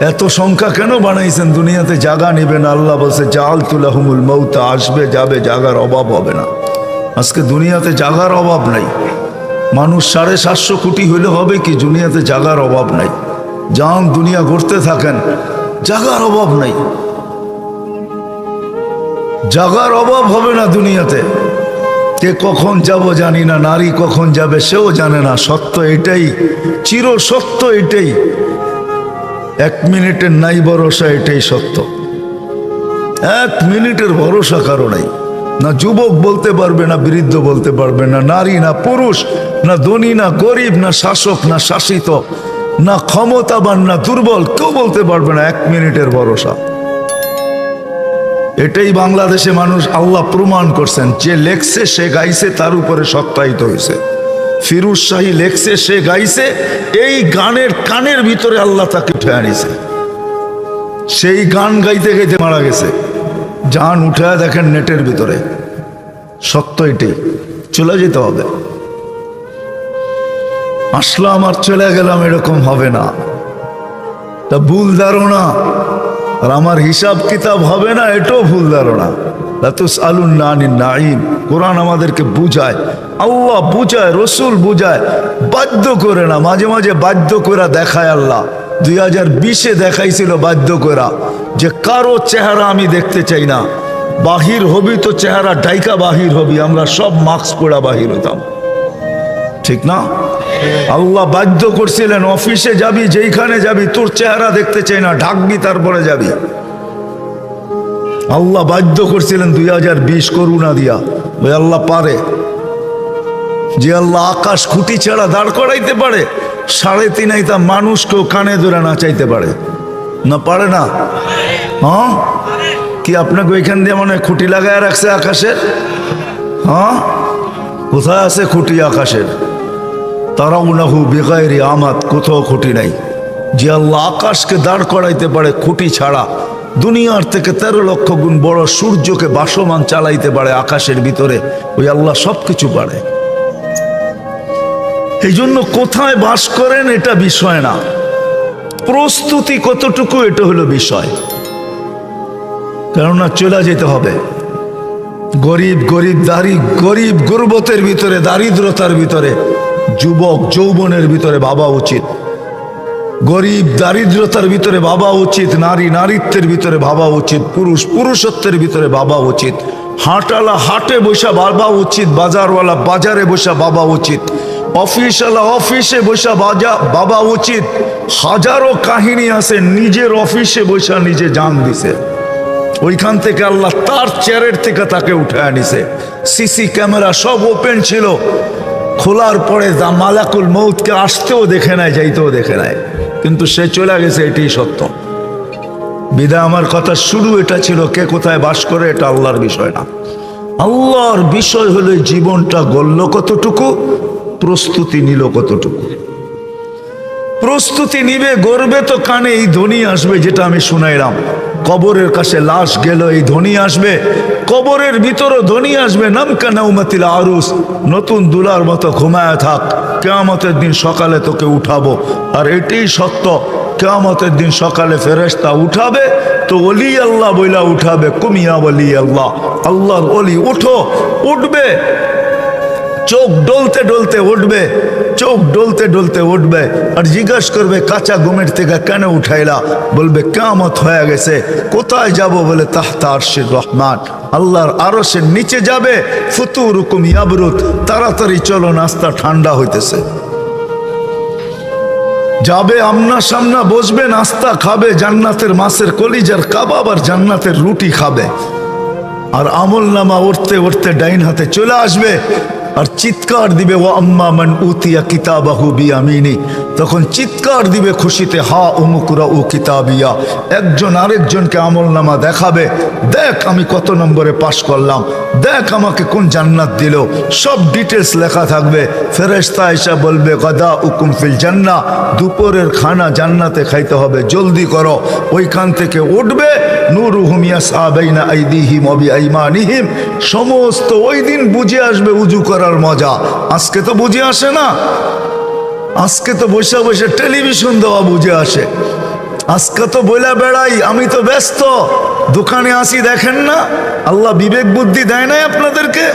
এত সংখ্যা কেন বানাইছেন? দুনিয়াতে জাগা নেবেন আল্লাহ বলছে জাল তুলাহুমুল মৌতা আসবে, যাবে, জাগার অভাব হবে না। আজকে দুনিয়াতে জাগার অভাব নাই। মানুষ সাড়ে সাতশো কোটি হইলে হবে কি, দুনিয়াতে জাগার অভাব নাই। যান দুনিয়া ঘুরতে থাকেন, জাগার অভাব নাই। জাগার অভাব হবে না দুনিয়াতে। কে কখন যাব জানি না, নারী কখন যাবে সেও জানে না। সত্য এটাই চির সত্য এটাই। এক মিনিটের নাই ভরসা এটাই সত্য। এক মিনিটের ভরসা কারও নাই। না যুবক বলতে পারবে, না বৃদ্ধ বলতে পারবে, না নারী, না পুরুষ, না ধনী, না গরিব, না শাসক, না শাসিত, না ক্ষমতাবান, না দুর্বল, কেউ বলতে পারবে না এক মিনিটের ভরসা। এটাই বাংলাদেশে মানুষ আল্লাহ প্রমাণ করছেন। যে লেখছে, সে গাইছে, তার উপরে সত্যায়িত হয়েছে। ফিরুজ শাহী লেখছে, সে গাইছে, এই গানের কানের ভিতরে আল্লাহ তাকে উঠে আনিছে সেই গান গাইতে গাইতে মারা গেছে। যান উঠে দেখেন নেটের ভিতরে। সত্য এটি চলে যেতে হবে। আসলাম আর চলে গেলাম এরকম হবে না। তা ভুল ধারণা। আর আমার হিসাব কিতাব হবে না, এটাও ভুল ধারণা। লাতুস আলুন নানি নাইম কোরআন আমাদেরকে বুঝায়, আল্লাহ বুঝায়, রসুল বুঝায়। বাধ্য করে না, মাঝে মাঝে বাধ্য করে দেখায় আল্লাহ। দুই হাজার বিশে দেখাইছিল বাধ্য করা, যে কারও চেহারা আমি দেখতে চাই না। বাহির হবি তো চেহারা, ডাইকা বাহির হবি, আমরা সব মাস্ক পড়া বাহির হতাম। ঠিক না? আল্লাহ বাধ্য করছিলেন, অফিসে যাবি, যেইখানে যাবি, তোর চেহারা দেখতে চাই না, ঢাকবি, তারপরে যাবি। আল্লাহ বাধ্য করছিলেন দুই হাজার বিশ করুণা দিয়া। ওই আল্লাহ পারে। যে আল্লাহ আকাশ খুঁটি ছাড়া দাঁড় করাইতে পারে, সাড়ে তিন আইতা মানুষকেও কানে ধরে নাচাইতে পারে। না পারে না? হ্যাঁ? কি আপনাকে ওইখান দিয়ে মনে খুঁটি লাগায় রাখছে আকাশের হ্যাঁ? কোথায় আছে খুঁটি আকাশের? তারা উনাহু বেগায়েরি আমাত কোথাও খুঁটি নাই। যে আল্লাহ আকাশকে দাঁড় করাইতে পারে খুঁটি ছাড়া দুনিয়ার থেকে তেরো লক্ষ গুণ বড় সূর্যকে বাসমান চালাইতে পারে আকাশের ভিতরে, ওই আল্লাহ সব কিছু পারে। এই জন্য কোথায় বাস করেন এটা বিষয় না। প্রস্তুতি কতটুকু এটা হলো বিষয়। কেননা চলে যেতে হবে। গরিব গরিব, দারি, গরিব, গুরবতের ভিতরে, দারিদ্রতার ভিতরে, যুবক, যৌবনের ভিতরে ভাবা উচিত। গরিব দারিদ্রতার ভিতরে ভাবা উচিত, নারী নারীত্বের ভিতরে ভাবা উচিত, পুরুষ পুরুষত্বের ভিতরে ভাবা উচিত। হাটালা হাটে বসা ভাবা উচিত, বাজারওয়ালা বাজারে বসা ভাবা উচিত। অফিসওয়ালা অফিসে বসা বাজা বাবা উচিত। হাজারো কাহিনী আছে, নিজের অফিসে বসা নিজে জান দিছে। ওইখান থেকে আল্লাহ তার চেয়ারের থেকে তাকে উঠে আনিছে সিসি ক্যামেরা সব ওপেন ছিল। খোলার পরে মালাকুল মৌতকে আসতেও দেখে নেয় যাইতেও দেখে নেয় কিন্তু সে চলে গেছে, এটাই সত্য। বিদা, আমার কথা শুরু এটা ছিল, কে কোথায় বাস করে এটা আল্লাহর বিষয় না। আল্লাহর বিষয় হলে জীবনটা গড়ল কতটুকু, প্রস্তুতি নিল কতটুকু। প্রস্তুতি নিবে গর্বে তো কানে এই ধ্বনি আসবে, যেটা আমি শুনাইলাম। কবরের কাছে লাশ গেল, এই ধ্বনি আসবে। কবরের ভিতরও ধ্বনি আসবে, নামকা নৌমাতিল আরুস। নতুন দুলার মতো ঘুমায় থাক, কেয়ামতের দিন সকালে তোকে উঠাবো। আর এটাই সত্য, কেয়ামতের দিন সকালে ফেরেস্তা উঠাবে, তো অলি আল্লাহ বইলা উঠাবে, কুমিয়া বলি আল্লাহ। আল্লাহর অলি উঠো, উঠবে। চোখ ডলতে ডলতে উঠবে, চোখ ডলতে ডলতে উঠবে আর জিজ্ঞাসা করবে, কাঁচা ঘুমের থেকে কেন উঠাইলা? বলবে কেমত হয়ে গেছে, কোথায় যাব বলে তাহতা আরশির রহমান। আল্লাহর আরশের নিচে যাবে ফুতুর হুকুম ইয়াবরুত, তাড়াতাড়ি চলো, নাস্তা ঠান্ডা হইতেছে। যাবে আমনা সামনা, বসবে, নাস্তা খাবে, জান্নাতের মাছের কলিজার কাবাব আর জান্নাতের রুটি খাবে। আর আমল নামা উঠতে উঠতে ডাইন হাতে চলে আসবে আর চিৎকার দিবে ও আম্মা মান উতিয়া কিতাবাহু বিয়ামিনি। তখন চিৎকার দিবে খুশিতে, হা উমুকুরা ও কিতাবিয়া। একজন আরেকজনকে আমল নামা দেখাবে, দেখ আমি কত নম্বরে পাশ করলাম। দেখ আমাকে কোন জান্নাত দিল। সব ডিটেলস লেখা থাকবে। ফেরেস্তা এসে বলবে, গদা উকুম ফিল জান্না। দুপুরের খানা জান্নাতে খাইতে হবে। জলদি করো। ওইখান থেকে উঠবে। নুরু হুমিয়া সাহাবাইনা আইদিহিম অবি আইমানিহিম সমস্ত ওই দিন বুঝে আসবে উজু করার মজা। আজকে তো বুঝে আসে না। আজকে তো বসে বসে টেলিভিশন দেওয়া বুঝে আসে। আজকে তো বইলা বেড়াই, আমি তো ব্যস্ত। দোকানে আসি দেখেন না, আল্লাহ বিবেক বুদ্ধি দেয় নাই আপনাদেরকে?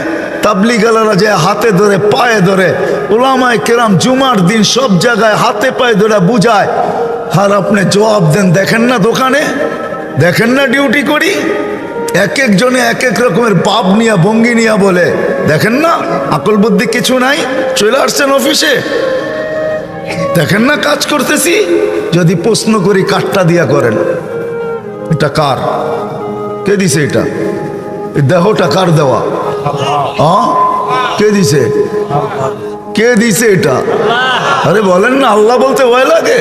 তাবলি গালারা যে হাতে ধরে, পায়ে ধরে, ওলামায় কেরাম জুমার দিন সব জায়গায় হাতে পায়ে ধরে বুঝায়। আর আপনি জবাব দেন, দেখেন না দোকানে? দেখেন না ডিউটি করি? এক একজনে এক এক রকমের পাপ নিয়া, ভঙ্গি নিয়া বলে। দেখেন না, আকল বুদ্ধি কিছু নাই, চলে আসছেন অফিসে। দেখেন না কাজ করতেছি? যদি প্রশ্ন করি, কাঠটা দিয়া করেন। এটা কার? কে দিছে এটা? দেহটা কার দেওয়া? হ্যাঁ কে দিছে? কে দিছে এটা? আরে বলেন না, আল্লাহ বলতে ভয় লাগে।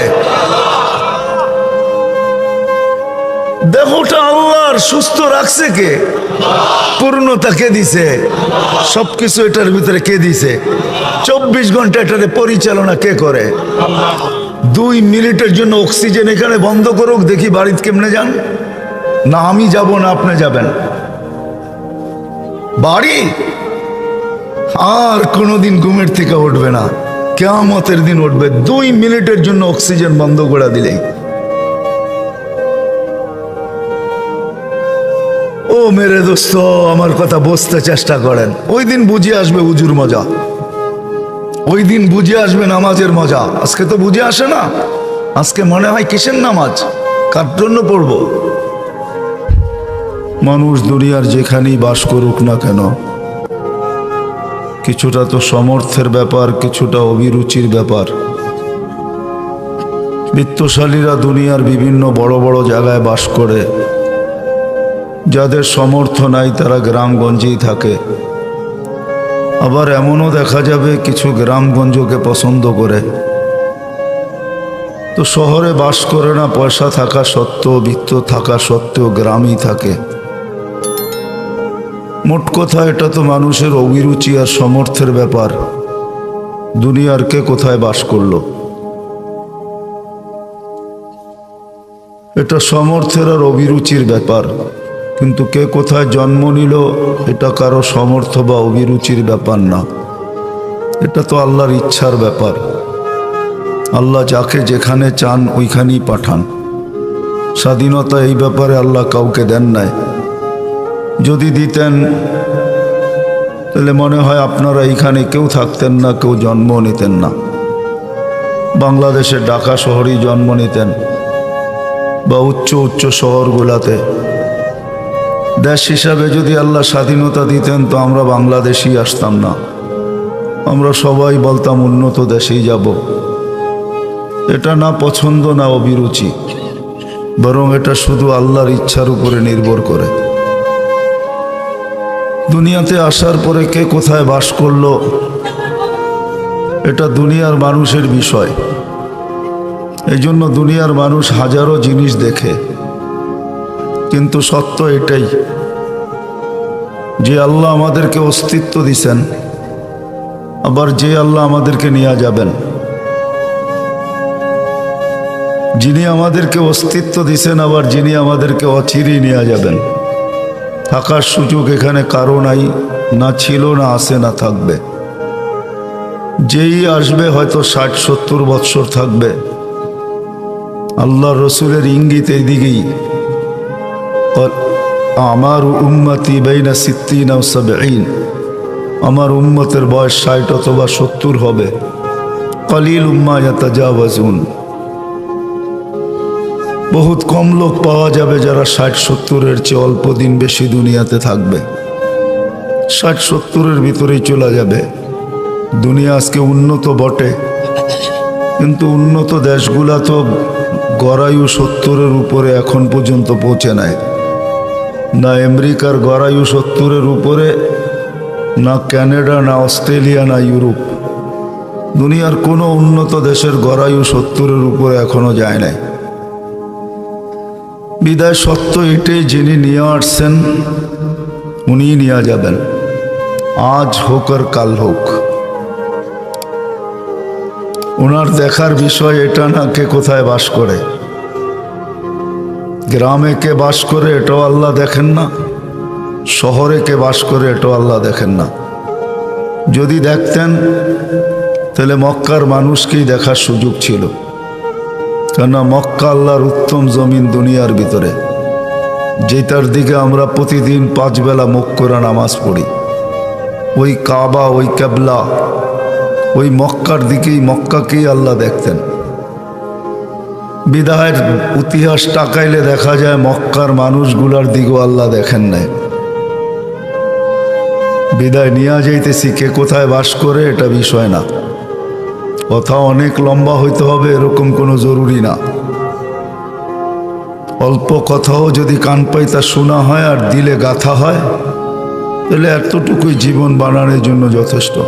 দেহটা আল্লাহর, সুস্থ রাখছে কে? পূর্ণতা কে দিছে? সবকিছু এটার ভিতরে কে দিছে? চব্বিশ ঘণ্টা এটারে পরিচালনা কে করে? দুই মিনিটের জন্য অক্সিজেন এখানে বন্ধ করুক, দেখি বাড়িতে কেমনে যান। না, আমি যাব না, আপনি যাবেন। বাড়ি? আর কোনোদিন ঘুমের থেকে উঠবে না। কেয়ামতের দিন উঠবে। দুই মিনিটের জন্য অক্সিজেন বন্ধ করে দিলেই। ও মেরে দোস্ত, আমার কথা বুঝতে চেষ্টা করেন। ওই দিন বুঝে আসবে উজুর মজা। ওই দিন বুঝে আসবে নামাজের মজা। আজকে তো বুঝে আসে না। আজকে মনে হয় কিসের নামাজ? কার জন্য পড়ব? মানুষ দুনিয়ার যেখানেই বাস করুক না কেন, কিছুটা তো সমর্থের ব্যাপার, কিছুটা অভিরুচির ব্যাপার। বিত্তশালীরা দুনিয়ার বিভিন্ন বড় বড় জায়গায় বাস করে। যাদের সমর্থ নাই তারা গ্রামগঞ্জেই থাকে। আবার এমনও দেখা যাবে কিছু গ্রামগঞ্জকে পছন্দ করে। তো শহরে বাস করে না, পয়সা থাকা সত্ত্বেও, বৃত্ত থাকা সত্ত্বেও, গ্রামই থাকে। মোট কথা, এটা তো মানুষের অভিরুচি আর সমর্থের ব্যাপার। দুনিয়ার কে কোথায় বাস করল? এটা সমর্থের আর অভিরুচির ব্যাপার। কিন্তু কে কোথায় জন্ম নিল, এটা কারও সমর্থ বা অভিরুচির ব্যাপার না। এটা তো আল্লাহর ইচ্ছার ব্যাপার। আল্লাহ যাকে যেখানে চান ওইখানেই পাঠান। স্বাধীনতা এই ব্যাপারে আল্লাহ কাউকে দেন নাই। যদি দিতেন, তাহলে মনে হয় আপনারা এইখানে কেউ থাকতেন না, কেউ জন্ম নিতেন না। বাংলাদেশের ঢাকা শহরেই জন্ম নিতেন বা উচ্চ উচ্চ শহরগুলাতে। দেশ হিসাবে যদি আল্লাহ স্বাধীনতা দিতেন তো আমরা বাংলাদেশেই আসতাম না। আমরা সবাই বলতাম, উন্নত দেশেই যাব। এটা না পছন্দ, না অভিরুচি। বরং এটা শুধু আল্লাহর ইচ্ছার উপরে নির্ভর করে। দুনিয়াতে আসার পরে কে কোথায় বাস করল, এটা দুনিয়ার মানুষের বিষয়। এই জন্য দুনিয়ার মানুষ হাজারো জিনিস দেখে। কিন্তু সত্য এটাই যে আল্লাহ আমাদেরকে অস্তিত্ব দিছেন, আবার যে আল্লাহ আমাদেরকে নিয়ে যাবেন। যিনি আমাদেরকে অস্তিত্ব দিছেন, আবার যিনি আমাদেরকে অচিরেই নিয়ে যাবেন। থাকার সুযোগ এখানে কারও নাই, না ছিল, না আসে না থাকবে। যেই আসবে হয়তো ষাট, সত্তর বৎসর থাকবে। আল্লাহ রসুলের ইঙ্গিত এইদিকেই। আমার উম্মতি বেইনা সিদ্দিন সাবেইন আমার উম্মতের বয়স ষাট অথবা সত্তর হবে। কলিল উম্মা ইয়াতাজাওয়াজুন। বহুত কম লোক পাওয়া যাবে যারা ষাট সত্তরের চেয়ে অল্প দিন বেশি দুনিয়াতে থাকবে। ষাট সত্তরের ভিতরেই চলে যাবে। দুনিয়া আজকে উন্নত বটে। কিন্তু উন্নত দেশগুলা তো গড়ায়ু সত্তরের উপরে এখন পর্যন্ত পৌঁছে নেয় না আমেরিকার গড়ায়ু সত্তরের উপরে, না ক্যানাডা না অস্ট্রেলিয়া, না ইউরোপ। দুনিয়ার কোনো উন্নত দেশের গড়ায়ু সত্তরের উপরে এখনও যায় নাই। বিদায় সত্য এটাই যিনি নিয়ে আসছেন, উনিই নিয়ে যাবেন। আজ হোক আর কাল হোক। ওনার দেখার বিষয় এটা না কে কোথায় বাস করে। গ্রামে কে বাস করে এটাও আল্লাহ দেখেন না, শহরে কে বাস করে এটাও আল্লাহ দেখেন না। যদি দেখতেন, তাহলে মক্কার মানুষকেই দেখার সুযোগ ছিল। কেননা মক্কা আল্লাহর উত্তম জমিন দুনিয়ার ভিতরে। যেটার দিকে আমরা প্রতিদিন পাঁচ বেলা মুখ করে নামাজ পড়ি। ওই কাবা, ওই ক্যাবলা ওই মক্কার দিকেই মক্কাকেই আল্লাহ দেখতেন। বিদায়ের ইতিহাস টাকাইলে দেখা যায় মক্কার মানুষগুলার দিকেও আল্লাহ দেখেন নাই। বিদায় নিয়ে যাইতেছি, কে কোথায় বাস করে এটা বিষয় না। কথা অনেক লম্বা হইতে হবে, এরকম কোনো জরুরি না। অল্প কথাও যদি কান পাইতা শোনা হয় আর দিলে গাথা হয়, তাহলে এতটুকুই জীবন বানানোর জন্য যথেষ্ট।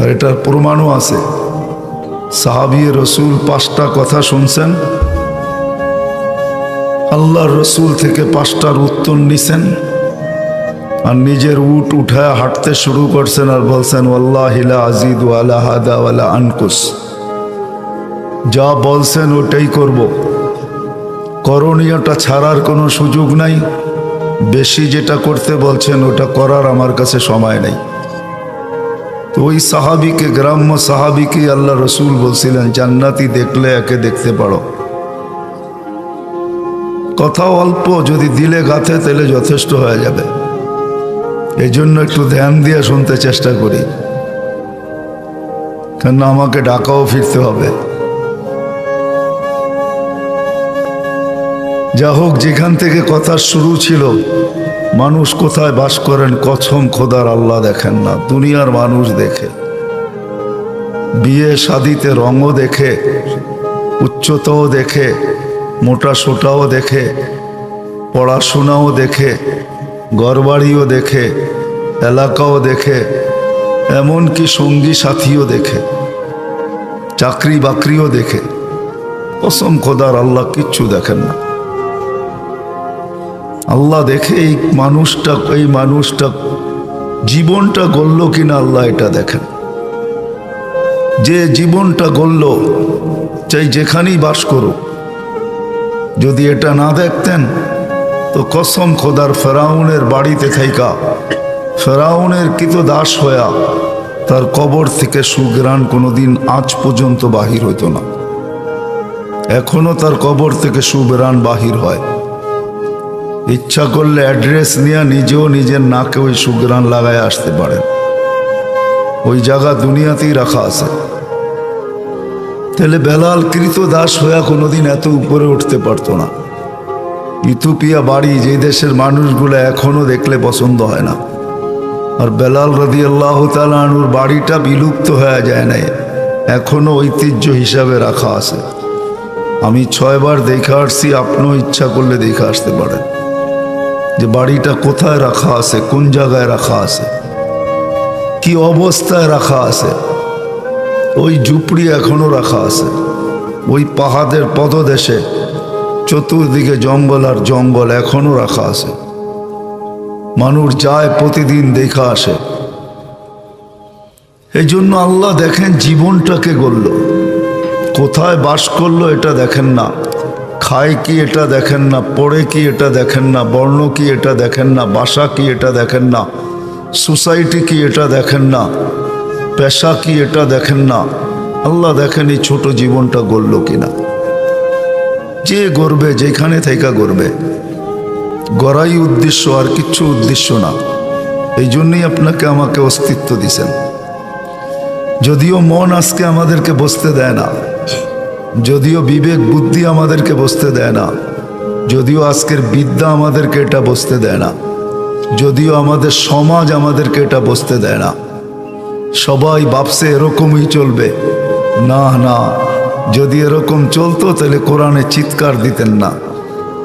আর এটার প্রমাণও আছে। সাহাবি রসুল পাঁচটা কথা শুনছেন। আল্লাহর রসুল থেকে পাঁচটার উত্তর নিছেন। আর নিজের উট উঠায় হাঁটতে শুরু করছেন আর বলছেন ওয়াল্লাহিলা আজিদ ওয়ালা হাদা ওয়ালা আনকুস। যা বলছেন ওটাই করব। করণীয়টা ছাড়ার কোনো সুযোগ নাই। বেশি যেটা করতে বলছেন, ওটা করার আমার কাছে সময় নেই। তো ওই সাহাবিকে, গ্রাম্য সাহাবিকে আল্লাহ রসুল বলছিলেন, জান্নাতি দেখলে একে দেখতে পারো। কথা অল্প, যদি দিলে গাথে, তাহলে যথেষ্ট হয়ে যাবে। এই জন্য একটু ধ্যান দিয়ে শুনতে চেষ্টা করি। কেন আমাকে ডাকাও ফিরতে হবে। যা হোক, যেখান থেকে কথা শুরু ছিল, মানুষ কোথায় বাস করেন, কছম খোদার আল্লাহ দেখেন না, দুনিয়ার মানুষ দেখে। বিয়ে শাদিতে রঙও দেখে, উচ্চতাও দেখে, মোটা সোটাও দেখে, পড়াশোনাও দেখে, ঘরবাড়িও দেখে, এলাকাও দেখে, এমনকি সঙ্গী সাথীও দেখে, চাকরি বাকরিও দেখে। কসম খোদার আল্লাহ কিচ্ছু দেখেন না। আল্লাহ দেখে এই মানুষটা এই মানুষটা জীবনটা গড়ল কিনা আল্লাহ এটা দেখেন। যে জীবনটা গড়ল, চাই যেখানেই বাস করুক, যদি এটা না দেখতেন, তো কসম খোদার ফেরাউনের বাড়িতে থাইকা, ফেরাউনের কিত দাস হয়া তার কবর থেকে সুগ্রাণ কোনোদিন আজ পর্যন্ত বাহির হইত না। এখনও তার কবর থেকে সুবেরান বাহির হয়। ইচ্ছা করলে অ্যাড্রেস নিয়ে নিজেও নিজের নাকে ওই সুগ্রাণ লাগায় আসতে পারেন ওই জায়গা দুনিয়াতেই রাখা আছে। তাহলে বেলাল কৃত দাস হইয়া কোনোদিন এত উপরে উঠতে পারতো না। ইথুপিয়া বাড়ি যে দেশের মানুষগুলো এখনও দেখলে পছন্দ হয় না। আর বেলাল রদি আল্লাহ তালুর বাড়িটা বিলুপ্ত হয়ে যায় নাই। এখনও ঐতিহ্য হিসাবে রাখা আছে। আমি ছয়বার দেখে আসছি, আপনিও ইচ্ছা করলে দেখে আসতে পারেন। যে বাড়িটা কোথায় রাখা আছে, কোন জায়গায় রাখা আছে, কি অবস্থায় রাখা আছে, ওই ঝুপড়ি এখনও রাখা আছে, ওই পাহাড়ের পদদেশে, চতুর্দিকে জঙ্গল আর জঙ্গল এখনও রাখা আছে। মানুষ যায়, প্রতিদিন দেখা আসে। এই জন্য আল্লাহ দেখেন জীবনটাকে গড়ল। কোথায় বাস করল এটা দেখেন না। খায় কি এটা দেখেন না, পড়ে কি এটা দেখেন না, বর্ণ কি এটা দেখেন না বাসা কি এটা দেখেন না, সোসাইটি কি এটা দেখেন না, পেশা কি এটা দেখেন না, আল্লাহ দেখেন এই ছোট জীবনটা গড়ল কিনা। যে গড়বে, যেখানে থেকে গড়বে, গড়াই উদ্দেশ্য আর কিচ্ছু উদ্দেশ্য না। এই জন্যই আপনাকে আমাকে অস্তিত্ব দিছেন। যদিও মন আজকে আমাদেরকে বসতে দেয় না। যদিও বিবেক বুদ্ধি আমাদেরকে বসতে দেয় না, যদিও আজকের বিদ্যা আমাদেরকে এটা বসতে দেয় না, যদিও আমাদের সমাজ আমাদেরকে এটা বসতে দেয় না। সবাই বাপসে এরকমই চলবে। না না, যদি এরকম চলতো তাহলে কোরআনে চিৎকার দিতেন না।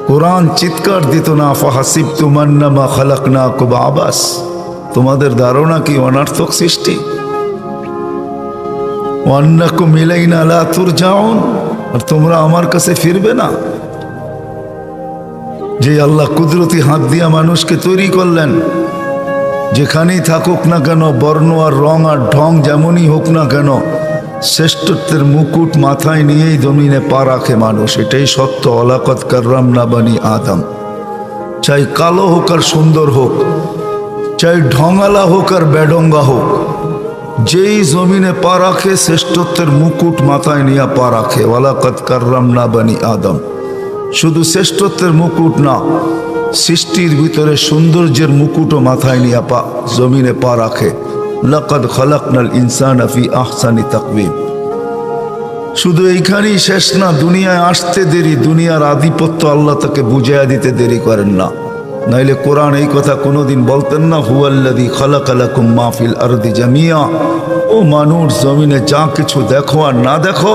কোরআন চিৎকার দিত না ফাহাসিব তুমান্নামা খালাক না কুবা আবাস। তোমাদের ধারণা কি অনার্থক সৃষ্টি? অন্যকু মিলাই না লা যাওন আর তোমরা আমার কাছে ফিরবে না। যে আল্লাহ কুদরতি হাত দিয়া মানুষকে তৈরি করলেন, যেখানেই থাকুক না কেন, বর্ণ আর রং আর ঢং যেমনই হোক না কেন, শ্রেষ্ঠত্বের মুকুট মাথায় নিয়েই জমিনে পা রাখে মানুষ। এটাই সত্য। অলাকত কার্রাম না বানি আদম। চাই কালো হোক আর সুন্দর হোক, চাই ঢঙালা হোক আর বেডঙ্গা হোক। যেই জমিনে পা রাখে, শ্রেষ্ঠত্বের মুকুট মাথায় নিয়ে পা রাখে। ওয়ালাকাত কার্রাম না বানি আদম। শুধু শ্রেষ্ঠত্বের মুকুট না, সৃষ্টির ভিতরে সৌন্দর্যের মুকুটও মাথায় নিয়ে পা, জমিনে পা রাখে। লাকাদ খলাকনাল ইনসান ফি আহসানি তাকবিম। শুধু এইখানেই শেষ না, দুনিয়ায় আসতে দেরি, দুনিয়ার আধিপত্য আল্লাহ তাকে বুঝাইয়া দিতে দেরি করেন না। নাইলে কোরআন এই কথা কোনোদিন বলতেন না হুয়াল্লাদি খালাকালাকুম মাহফিল আরদি জামিয়া। ও মানুষ, জমিনে যা কিছু দেখো আর না দেখো,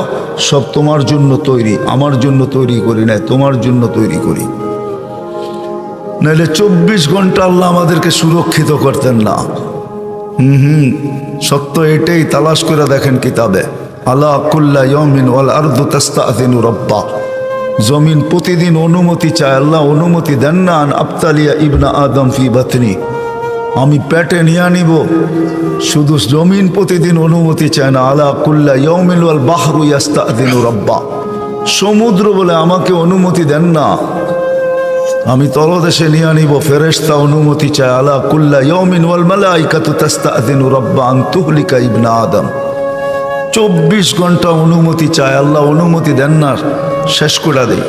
সব তোমার জন্য তৈরি, আমার জন্য তৈরি করি না তোমার জন্য তৈরি করি। নাইলে চব্বিশ ঘণ্টা আল্লাহ আমাদেরকে সুরক্ষিত করতেন না। হুম হুম, সত্য এটাই, তালাশ করে দেখেন কিতাবে। আলা কুল্লা ইয়মিন ওয়াল আরদু তাস্তাযিনু রব্বা। জমিন প্রতিদিন অনুমতি চায় আল্লাহ, অনুমতি দেন না আবতালিয়া ইবনা আদম ফি বাতনি। আমি পেটে নিয়ে নিব শুধু জমিন প্রতিদিন অনুমতি চায় না, আলা কুল্লা ইয়মিন ওয়াল বাহরু ইয়াস্তাযিনু রব্বা। সমুদ্র বলে আমাকে অনুমতি দেন না। আমি তলদেশে নিয়ে আনিব। ফেরেশতা অনুমতি চায়, আলা কুল্লা ইয়মিন ওয়াল মালাইকাতু তাস্তাযিনু রব্বা আন তুহলিকা ইবনা আদম। চব্বিশ ঘণ্টা অনুমতি চায় আল্লাহ অনুমতি দেন না, শেষ করে দেই।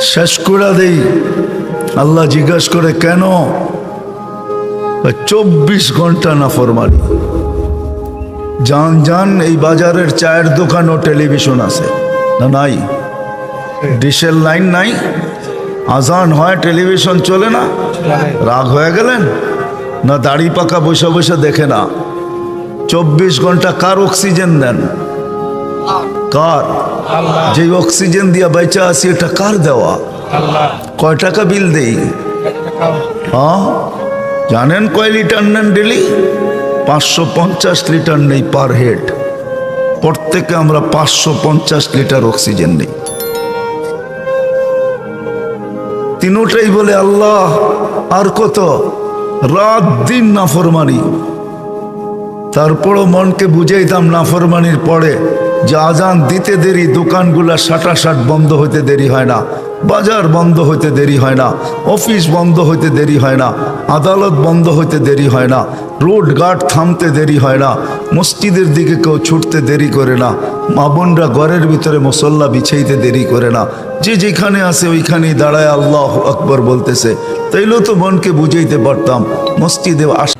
শেষ করে দেই। আল্লাহ জিজ্ঞাসা করে, কেন? চব্বিশ ঘণ্টা না ফরমানি যান যান এই বাজারের চায়ের দোকান ও টেলিভিশন আছে। না, নাই। ডিশের লাইন নাই। আজান হয়, টেলিভিশন চলে না? রাগ হয়ে গেলেন? না, দাড়ি পাকা বসে বসে দেখে না। চব্বিশ ঘণ্টা কার অক্সিজেন দেন? কার? যে অক্সিজেন দিয়া বেচা আছি এটা কার দেওয়া? কয় টাকা বিল দেই? হ্যাঁ? জানেন কয় লিটার নেন ডেলি? পাঁচশো পঞ্চাশ লিটার নেই পার হেড। প্রত্যেকে আমরা পাঁচশো পঞ্চাশ লিটার অক্সিজেন নেই। তিনোটাই বলে আল্লাহ আর কত? রাত দিন নাফরমানি। তারপরও মনকে বুঝাইতাম নাফরমানির পরে, যে আজান দিতে দেরি, দোকানগুলা সাটাসাট বন্ধ হইতে দেরি হয় না, বাজার বন্ধ হইতে দেরি হয় না, অফিস বন্ধ হইতে দেরি হয় না, আদালত বন্ধ হইতে দেরি হয় না, রোড গার্ড থামতে দেরি হয় না, মসজিদের দিকে কেউ ছুটতে দেরি করে না, মা বোনরা ঘরের ভিতরে মসল্লা বিছাইতে দেরি করে না, যে যেখানে আছে ওইখানেই দাঁড়ায় আল্লাহ আকবর বলতেছে। তাইলেও তো মনকে বুঝাইতে পারতাম, মসজিদে আস